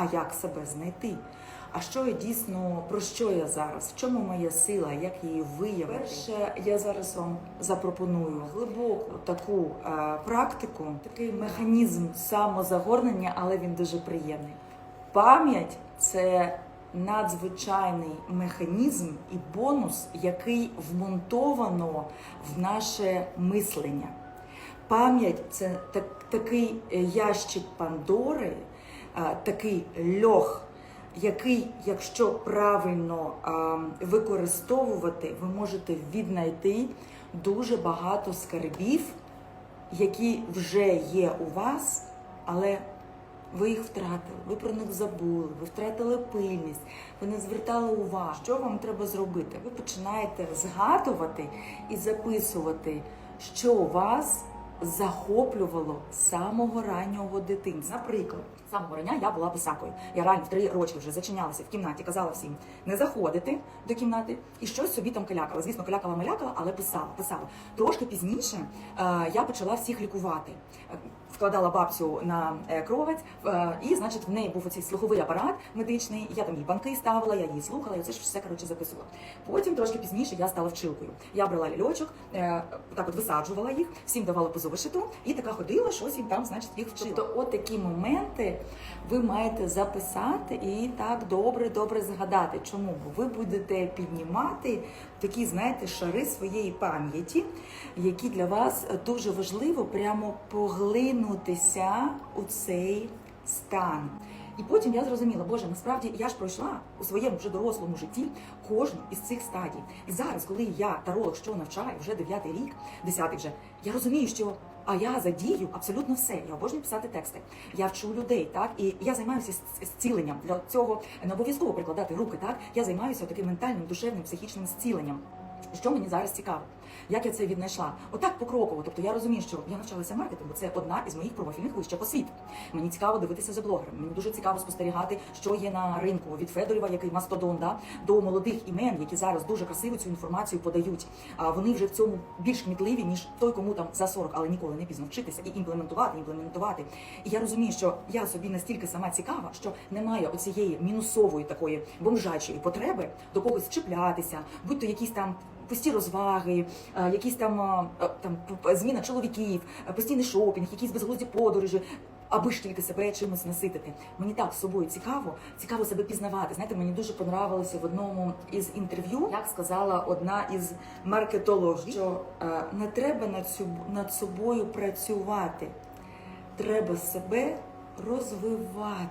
а як себе знайти. А що я дійсно про що я зараз? В чому моя сила? Як її виявити? Перше, я зараз вам запропоную глибоку таку е, практику, такий механізм самозагорнення, але він дуже приємний. Пам'ять це надзвичайний механізм і бонус, який вмонтовано в наше мислення. Пам'ять це так, такий ящик Пандори, такий льох, який, якщо правильно використовувати, ви можете віднайти дуже багато скарбів, які вже є у вас, але ви їх втратили, ви про них забули, ви втратили пильність, ви не звертали увагу. Що вам треба зробити? Ви починаєте згадувати і записувати, що у вас захоплювало самого раннього дитинства. Наприклад, самого рання я була писакою. Я реально в три роки вже зачинялася в кімнаті, казала всім не заходити до кімнати і щось собі там калякала. Звісно, калякала малякала, але писала, писала. Трошки пізніше е, я почала всіх лікувати. Вкладала бабцю на е, кровать, е, і, значить, в неї був оцей слуховий апарат медичний. Я там їй банки ставила, я її слухала, і це ж все коротше записувала. Потім трошки пізніше я стала вчилкою. Я брала ляльочок, е, так от висаджувала їх, всім давала по зошиту, і така ходила, щось їм там, значить, їх вчила. Тобто, от такі моменти ви маєте записати і так добре, добре згадати. Чому? Бо ви будете піднімати такі, знаєте, шари своєї пам'яті, які для вас дуже важливо прямо поглинутися у цей стан. І потім я зрозуміла, боже, насправді я ж пройшла у своєму вже дорослому житті кожну із цих стадій. І зараз, коли я таролог, що навчаю, вже дев'ятий рік, десятий вже, я розумію, що а я задію абсолютно все. Я обожнюю писати тексти. Я вчу людей, так і я займаюся зціленням. Для цього не обов'язково прикладати руки. Так я займаюся таким ментальним, душевним, психічним зціленням. Що мені зараз цікаво? Як я це віднайшла? Отак покроково. Тобто я розумію, що я навчалася маркетингу. Це одна із моїх профільних вищих освіт. Мені цікаво дивитися за блогерами. Мені дуже цікаво спостерігати, що є на ринку від Федорєва, який мастодон, да, до молодих імен, які зараз дуже красиво цю інформацію подають. А вони вже в цьому більш кмітливі, ніж той, кому там за 40, але ніколи не пізно вчитися і імплементувати, імплементувати. І я розумію, що я собі настільки сама цікава, що немає оцієї мінусової такої бомжачої потреби до когось чіплятися, будь то якісь там пусті розваги, е, якісь там, е, там п- зміна чоловіків, е, постійний шопінг, якісь безглузді подорожі. Аби ж тільки себе чимось наситити. Мені так з собою цікаво, цікаво себе пізнавати. Знаєте, мені дуже понравилося в одному із інтерв'ю, як сказала одна із маркетологів, що е, не треба над, над собою працювати, треба себе розвивати.